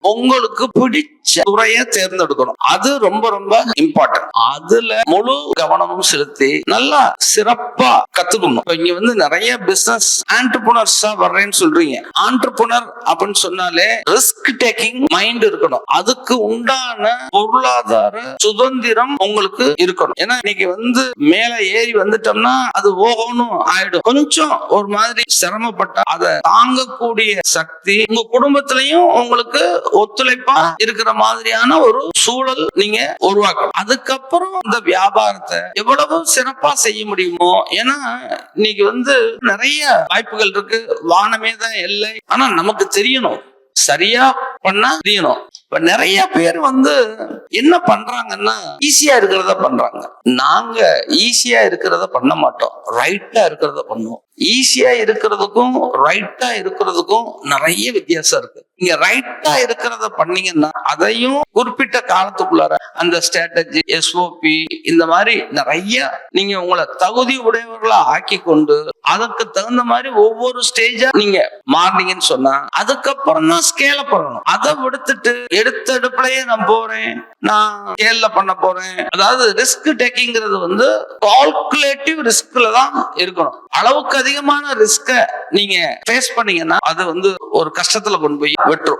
உங்களுக்கு பிடிச்ச துறையை தேர்ந்தெடுக்கணும். அது ரொம்ப ரொம்ப இம்பார்ட்டன்ட் அதுல முழு கவனமும் செலுத்தி நல்லா சிறப்பா கத்துக்கணும். இங்க வந்து நிறைய பிசினஸ் ஆண்டர்புனர்ஸா வர்றேன்னு சொல்றீங்க. ஆண்டர்புனர் அப்படின்னு சொன்னாலே ரிஸ்க் டேக்கிங் மைண்ட் இருக்கணும். அதுக்கு உண்டான பொருளாதார சுதந்திரம் உங்களுக்கு இருக்கணும். ஏன்னா இன்னைக்கு வந்து மேல ஏறி வந்துட்டோம்னா அது ஓகணும் ஆயிடும். கொஞ்சம் ஒரு மாதிரி சிரமப்பட்ட அதை தாங்கக்கூடிய சக்தி உங்க குடும்பத்திலையும் உங்களுக்கு ஒத்துழைப்பா இருக்கிற மாதிரியான ஒரு சூழல் நீங்க உருவாக்கணும். அதுக்கப்புறம் இந்த வியாபாரத்தை எவ்வளவு சிறப்பா செய்ய முடியுமோ ஏன்னா இன்னைக்கு வந்து நிறைய வாய்ப்புகள் இருக்கு. வானமே தான் எல்லை. ஆனா நமக்கு தெரியணும். சரியா பண்ணா தெரியணும் இப்ப நிறைய பேர் வந்து என்ன பண்றாங்கன்னா ஈஸியா இருக்கிறத பண்றாங்க. நாங்க ஈஸியா இருக்கிறத பண்ண மாட்டோம். ரைட்டா இருக்கிறத பண்ணுவோம். ஈஸியா இருக்கிறதுக்கும் ரைட்டா இருக்கிறதுக்கும் நிறைய வித்தியாசம் இருக்கு. நீங்க ரைட்டா இருக்கிறத பண்ணீங்கன்னா அதையும் குறிப்பிட்ட காலத்துக்குள்ளார அந்த ஸ்ட்ராட்டஜி எஸ்ஓபி இந்த மாதிரி நிறைய நீங்க உங்களை தகுதி உடையவர்களா ஆக்கி கொண்டு அதுக்கு தகுந்த மாதிரி ஒவ்வொரு ஸ்டேஜா நீங்க மாறினீங்கன்னு சொன்னா அதுக்கப்புறம் தான் ஸ்கேல பண்ணணும். அதை விடுத்துட்டு எடுத்தடுப்புலயே நான் போறேன் நான் ஸ்கேல்ல பண்ண போறேன். அதாவது ரிஸ்க் டேக்கிங்கிறது வந்து கால்குலேட்டிவ் ரிஸ்க்ல தான் இருக்கணும். அளவுக்கு அதிகமான ரிஸ்க நீங்க ஃபேஸ் பண்ணீங்கன்னா அது வந்து ஒரு கஷ்டத்துல கொண்டு போய் விட்டுரும்.